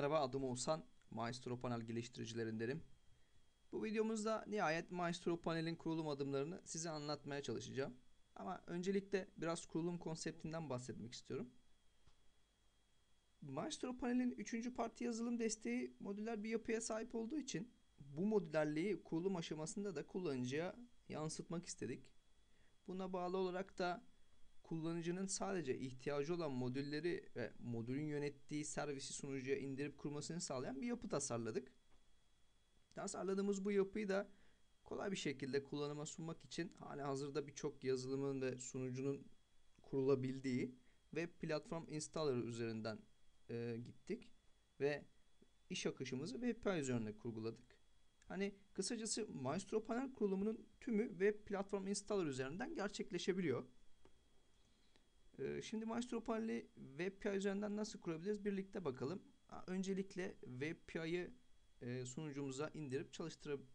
merhaba adım Oğuzhan. Maestro Panel geliştiricilerindenim. Bu videomuzda nihayet Maestro Panel'in kurulum adımlarını size anlatmaya çalışacağım. Ama öncelikle biraz kurulum konseptinden bahsetmek istiyorum. Maestro Panel'in 3. parti yazılım desteği modüler bir yapıya sahip olduğu için bu modülerliği kurulum aşamasında da kullanıcıya yansıtmak istedik. Buna bağlı olarak da kullanıcının sadece ihtiyacı olan modülleri ve modülün yönettiği servisi sunucuya indirip kurmasını sağlayan bir yapı tasarladık. Tasarladığımız bu yapıyı da kolay bir şekilde kullanıma sunmak için hali hazırda birçok yazılımın ve sunucunun kurulabildiği web platform installer üzerinden e, gittik ve iş akışımızı WebPI üzerine kurguladık. Hani kısacası Maestro panel kurulumunun tümü web platform installer üzerinden gerçekleşebiliyor. Ee, şimdi Maestro paneli WebPI üzerinden nasıl kurabiliriz birlikte bakalım. Öncelikle WebPI'yi e, sunucumuza indirip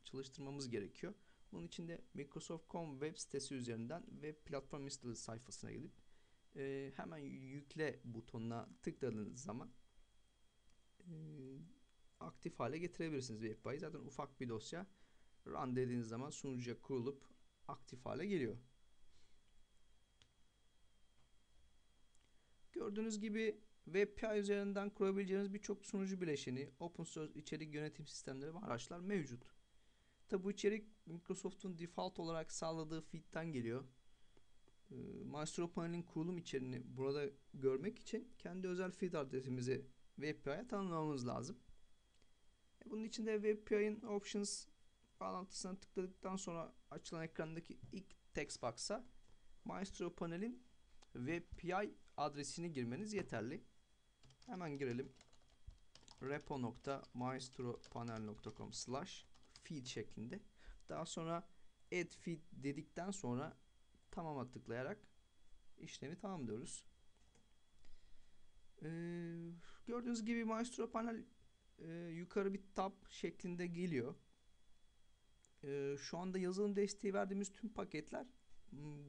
çalıştırmamız gerekiyor. Bunun için de Microsoft.com web sitesi üzerinden web platform installer sayfasına gidip e, hemen yükle butonuna tıkladığınız zaman e, aktif hale getirebilirsiniz WebPI'yi. Zaten ufak bir dosya. Run dediğiniz zaman sunucuya kurulup aktif hale geliyor. Gördüğünüz gibi WebPI üzerinden kurabileceğiniz birçok sunucu bileşeni, open source içerik yönetim sistemleri ve araçlar mevcut. Tabi bu içerik Microsoft'un default olarak sağladığı feed'den geliyor. Ee, Maestro Panel'in kurulum içeriğini burada görmek için kendi özel feed adresimizi WebPI'ye tanımlamamız lazım. E, bunun için de WebPI'nin Options bağlantısına tıkladıktan sonra açılan ekrandaki ilk text box'a Maestro Panel'in WebPI adresini girmeniz yeterli. Hemen girelim. repo.maestropanel.com slash feed şeklinde. Daha sonra add feed dedikten sonra tamama tıklayarak işlemi tamamlıyoruz. Ee, gördüğünüz gibi Maestro panel e, yukarı bir tab şeklinde geliyor. E, şu anda yazılım desteği verdiğimiz tüm paketler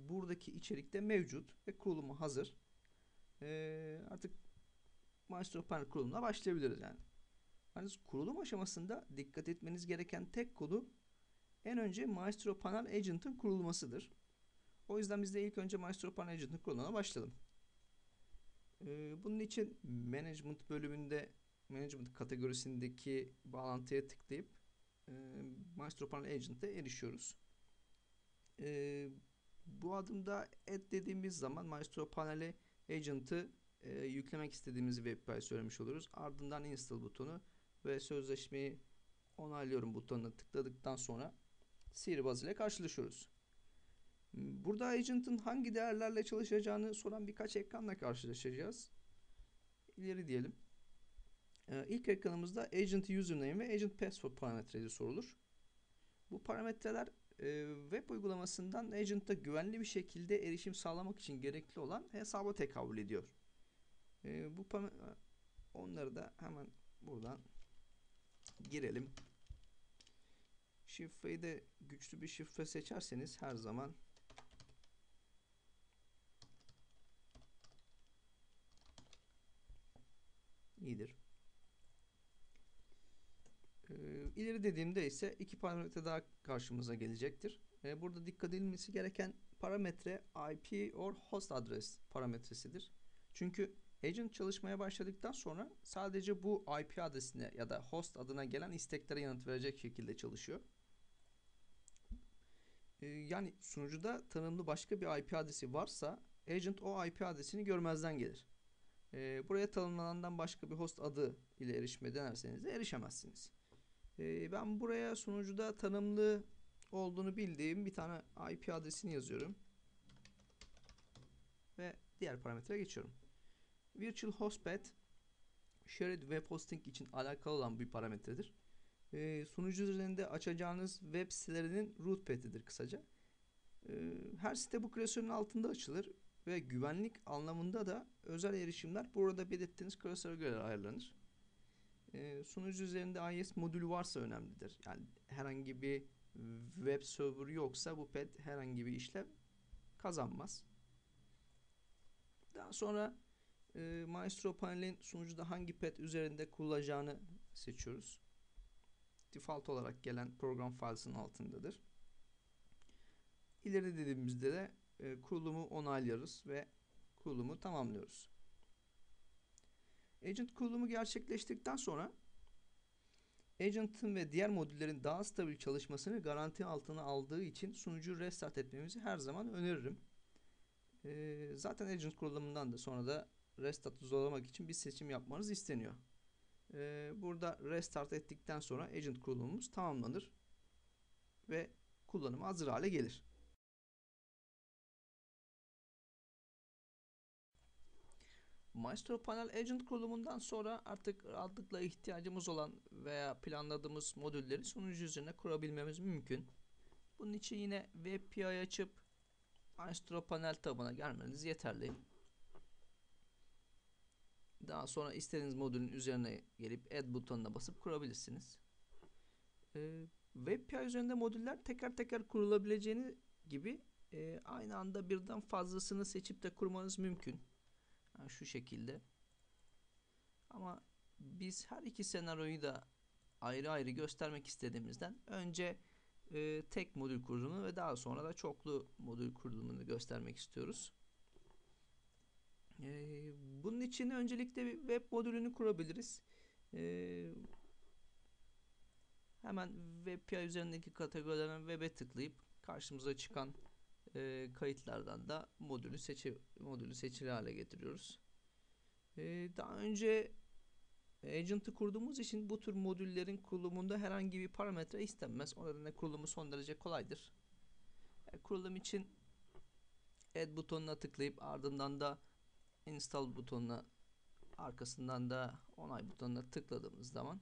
buradaki içerikte mevcut ve kurulumu hazır. E, artık Maestro panel kurulumuna başlayabiliriz yani. Yalnız kurulum aşamasında dikkat etmeniz gereken tek konu en önce Maestro Panel Agent'ın kurulmasıdır. O yüzden biz de ilk önce Maestro Panel Agent'ın kurulumuna başlayalım. Bunun için Management bölümünde Management kategorisindeki bağlantıya tıklayıp e, Maestro Panel Agent'e erişiyoruz. Bu adımda add dediğimiz zaman Maestro Panel'e Agent'ı e, yüklemek istediğimizi web söylemiş oluruz. Ardından install butonu ve sözleşmeyi onaylıyorum butonuna tıkladıktan sonra sihirbaz ile karşılaşıyoruz. Burada agent'ın hangi değerlerle çalışacağını soran birkaç ekranla karşılaşacağız. İleri diyelim. Ee, ilk ekranımızda agent username ve agent password parametresi sorulur. Bu parametreler e, web uygulamasından agent'a güvenli bir şekilde erişim sağlamak için gerekli olan hesaba tekabül ediyor. E, bu onları da hemen buradan girelim. Şifreyi de güçlü bir şifre seçerseniz her zaman iyidir. Ee, ileri dediğimde ise iki parametre daha karşımıza gelecektir. Ee, burada dikkat edilmesi gereken parametre IP or host adres parametresidir. Çünkü agent çalışmaya başladıktan sonra sadece bu IP adresine ya da host adına gelen isteklere yanıt verecek şekilde çalışıyor. Ee, yani sunucuda tanımlı başka bir IP adresi varsa agent o IP adresini görmezden gelir. Ee, buraya tanımlanandan başka bir host adı ile erişme denerseniz de erişemezsiniz. Ee, ben buraya sunucuda tanımlı olduğunu bildiğim bir tane IP adresini yazıyorum. Ve diğer parametreye geçiyorum. Virtual Hostpath Shared Web Hosting için alakalı olan bir parametredir. Ee, sunucu üzerinde açacağınız web sitelerinin root path'idir kısaca. Ee, her site bu klasörün altında açılır ve güvenlik anlamında da özel erişimler burada belirttiğiniz klasöre göre ayarlanır. Ee, sunucu üzerinde IIS modülü varsa önemlidir. Yani herhangi bir web server yoksa bu pet herhangi bir işlev kazanmaz. Daha sonra e, Maestro panelin sunucuda hangi pet üzerinde kullanacağını seçiyoruz. Default olarak gelen program files'ın altındadır. İleri dediğimizde de e, kurulumu onaylıyoruz ve kurulumu tamamlıyoruz. Agent kurulumu gerçekleştikten sonra Agent'ın ve diğer modüllerin daha stabil çalışmasını garanti altına aldığı için sunucuyu restart etmemizi her zaman öneririm. Ee, zaten Agent kurulumundan da sonra da restart'ı zorlamak için bir seçim yapmanız isteniyor. Ee, burada restart ettikten sonra Agent kurulumumuz tamamlanır ve kullanıma hazır hale gelir. Maestro Panel Agent kurulumundan sonra artık rahatlıkla ihtiyacımız olan veya planladığımız modülleri sunucu üzerine kurabilmemiz mümkün. Bunun için yine WebPI açıp Maestro Panel tabına gelmeniz yeterli. Daha sonra istediğiniz modülün üzerine gelip Add butonuna basıp kurabilirsiniz. Ee, WebPI üzerinde modüller teker teker kurulabileceğini gibi e, aynı anda birden fazlasını seçip de kurmanız mümkün. Yani şu şekilde. Ama biz her iki senaryoyu da ayrı ayrı göstermek istediğimizden önce e, tek modül kurulumunu ve daha sonra da çoklu modül kurulumunu göstermek istiyoruz. E, bunun için öncelikle bir web modülünü kurabiliriz. E, hemen WebPI üzerindeki kategorilerden web'e tıklayıp karşımıza çıkan e, kayıtlardan da modülü seçi modülü seçili hale getiriyoruz. E, daha önce Agent'ı kurduğumuz için bu tür modüllerin kurulumunda herhangi bir parametre istenmez. O nedenle kurulumu son derece kolaydır. E, kurulum için Add butonuna tıklayıp ardından da Install butonuna arkasından da onay butonuna tıkladığımız zaman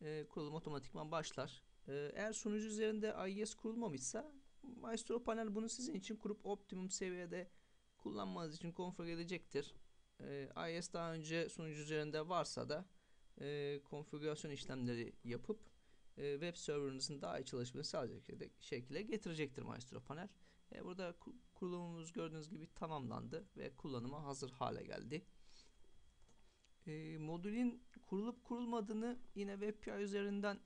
e, kurulum otomatikman başlar. E, eğer sunucu üzerinde IIS kurulmamışsa Maestro panel bunu sizin için kurup optimum seviyede kullanmanız için konfigür edecektir. E, IIS daha önce sunucu üzerinde varsa da e, konfigürasyon işlemleri yapıp e, web serverınızın daha iyi çalışmasını sağlayacak şekilde getirecektir Maestro panel. E, burada kurulumumuz gördüğünüz gibi tamamlandı ve kullanıma hazır hale geldi. E, modülün kurulup kurulmadığını yine WebPI üzerinden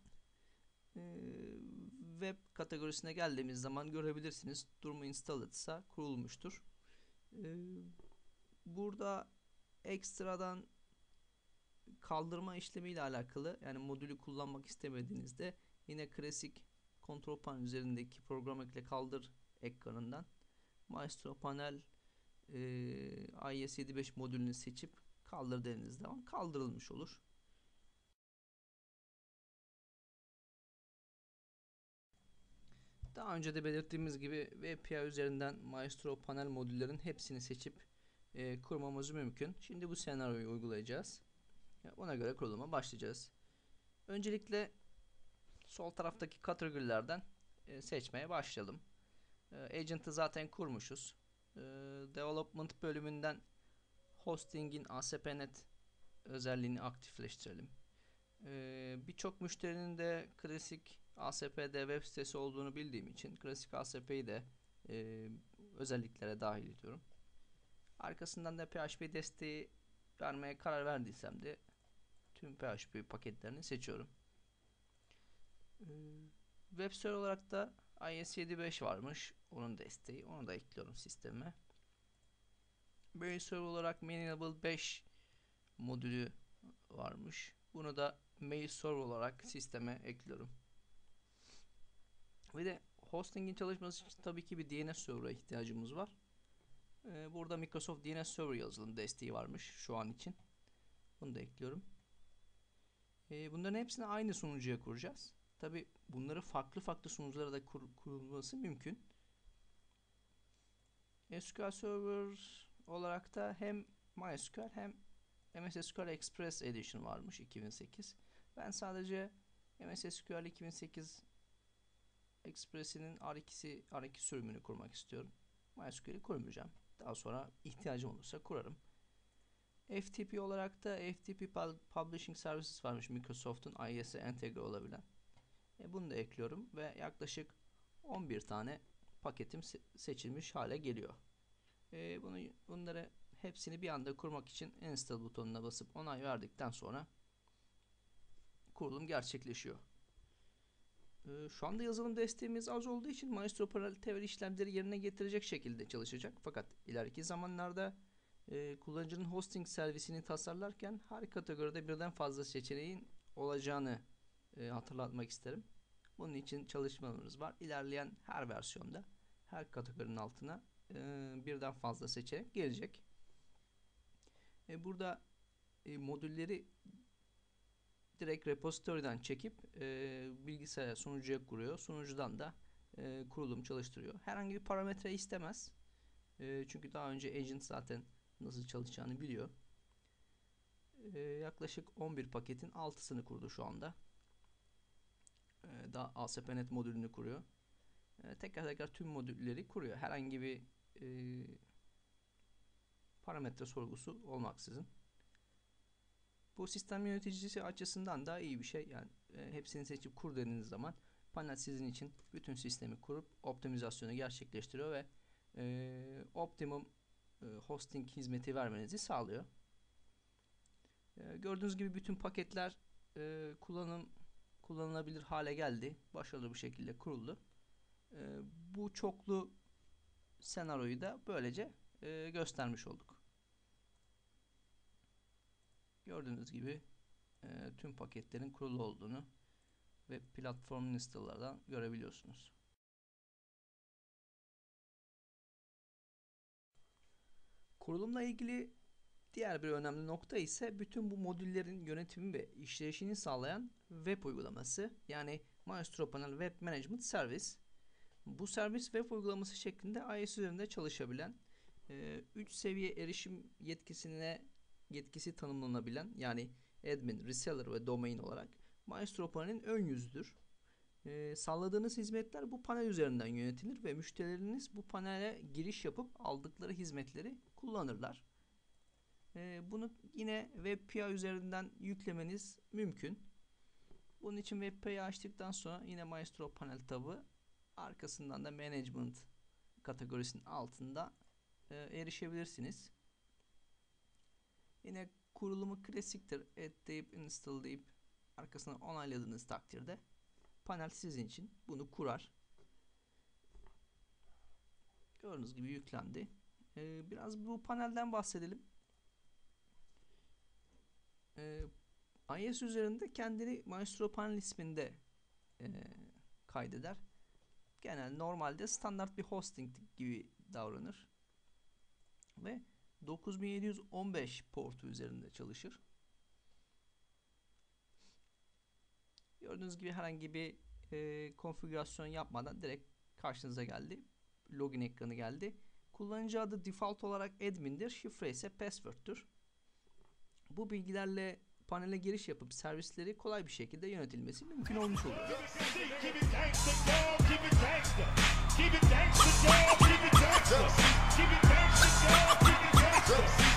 e, web kategorisine geldiğimiz zaman görebilirsiniz. Durumu installed ise kurulmuştur. E, burada ekstradan kaldırma işlemi ile alakalı yani modülü kullanmak istemediğinizde yine klasik kontrol panel üzerindeki program ekle kaldır ekranından Maestro panel e, IS75 modülünü seçip kaldır dediğiniz zaman kaldırılmış olur. Daha önce de belirttiğimiz gibi WebPI üzerinden Maestro panel modüllerin hepsini seçip e, kurmamız mümkün. Şimdi bu senaryoyu uygulayacağız. Ona göre kuruluma başlayacağız. Öncelikle sol taraftaki kategorilerden e, seçmeye başlayalım. E, Agent'ı zaten kurmuşuz. E, development bölümünden hosting'in ASP.NET özelliğini aktifleştirelim. E, Birçok müşterinin de klasik ASP'de web sitesi olduğunu bildiğim için klasik ASP'yi de e, özelliklere dahil ediyorum. Arkasından da PHP desteği vermeye karar verdiysem de tüm PHP paketlerini seçiyorum. Ee, web server olarak da IS75 varmış. Onun desteği. Onu da ekliyorum sisteme. Mail server olarak Mainable 5 modülü varmış. Bunu da mail server olarak sisteme ekliyorum. Ve de hostingin çalışması için tabii ki bir DNS server'a ihtiyacımız var. Ee, burada Microsoft DNS Server yazılım desteği varmış şu an için. Bunu da ekliyorum. Ee, bunların hepsini aynı sunucuya kuracağız. Tabi bunları farklı farklı sunuculara da kur, kurulması mümkün. SQL Server olarak da hem MySQL hem MS SQL Express Edition varmış 2008. Ben sadece MS SQL 2008 Express'inin R2'si R2 sürümünü kurmak istiyorum. MySQL'i kurmayacağım. Daha sonra ihtiyacım olursa kurarım. FTP olarak da FTP Publishing Services varmış Microsoft'un IIS'e entegre olabilen. E bunu da ekliyorum ve yaklaşık 11 tane paketim seçilmiş hale geliyor. E bunu bunları hepsini bir anda kurmak için install butonuna basıp onay verdikten sonra kurulum gerçekleşiyor. Ee, şu anda yazılım desteğimiz az olduğu için Maestro paralel teori işlemleri yerine getirecek şekilde çalışacak. Fakat ileriki zamanlarda e, kullanıcının hosting servisini tasarlarken her kategoride birden fazla seçeneğin olacağını e, hatırlatmak isterim. Bunun için çalışmalarımız var. İlerleyen her versiyonda her kategorinin altına e, birden fazla seçenek gelecek. E, burada e, modülleri direkt repository'den çekip e, bilgisayara sunucuya kuruyor. Sunucudan da e, kurulum çalıştırıyor. Herhangi bir parametre istemez. E, çünkü daha önce agent zaten nasıl çalışacağını biliyor. E, yaklaşık 11 paketin 6'sını kurdu şu anda. E, daha ASP.NET modülünü kuruyor. E, tekrar tekrar tüm modülleri kuruyor. Herhangi bir e, parametre sorgusu olmaksızın. Bu sistem yöneticisi açısından daha iyi bir şey. Yani e, hepsini seçip kur dediğiniz zaman panel sizin için bütün sistemi kurup optimizasyonu gerçekleştiriyor ve e, optimum e, hosting hizmeti vermenizi sağlıyor. E, gördüğünüz gibi bütün paketler e, kullanım kullanılabilir hale geldi. Başarılı bir şekilde kuruldu. E, bu çoklu senaryoyu da böylece e, göstermiş olduk. Gördüğünüz gibi e, tüm paketlerin kurulu olduğunu ve platform listelerden görebiliyorsunuz. Kurulumla ilgili diğer bir önemli nokta ise bütün bu modüllerin yönetimi ve işleyişini sağlayan web uygulaması yani Maestro Panel Web Management Service. Bu servis web uygulaması şeklinde iOS üzerinde çalışabilen 3 e, seviye erişim yetkisine yetkisi tanımlanabilen yani admin, reseller ve domain olarak Maestro panelin ön yüzüdür. Ee, sağladığınız hizmetler bu panel üzerinden yönetilir ve müşterileriniz bu panele giriş yapıp aldıkları hizmetleri kullanırlar. Ee, bunu yine WebPA üzerinden yüklemeniz mümkün. Bunun için WebPA'yı açtıktan sonra yine Maestro panel tabı arkasından da Management kategorisinin altında e, erişebilirsiniz. Yine kurulumu klasiktir. Add deyip install deyip arkasına onayladığınız takdirde panel sizin için bunu kurar. Gördüğünüz gibi yüklendi. Ee, biraz bu panelden bahsedelim. Ee, iOS üzerinde kendini Maestro Panel isminde e, kaydeder. Genel normalde standart bir hosting gibi davranır. Ve 9715 portu üzerinde çalışır. Gördüğünüz gibi herhangi bir e, konfigürasyon yapmadan direkt karşınıza geldi. Login ekranı geldi. Kullanıcı adı default olarak admin'dir. Şifre ise password'tür. Bu bilgilerle panele giriş yapıp servisleri kolay bir şekilde yönetilmesi mümkün olmuş oluyor. Go.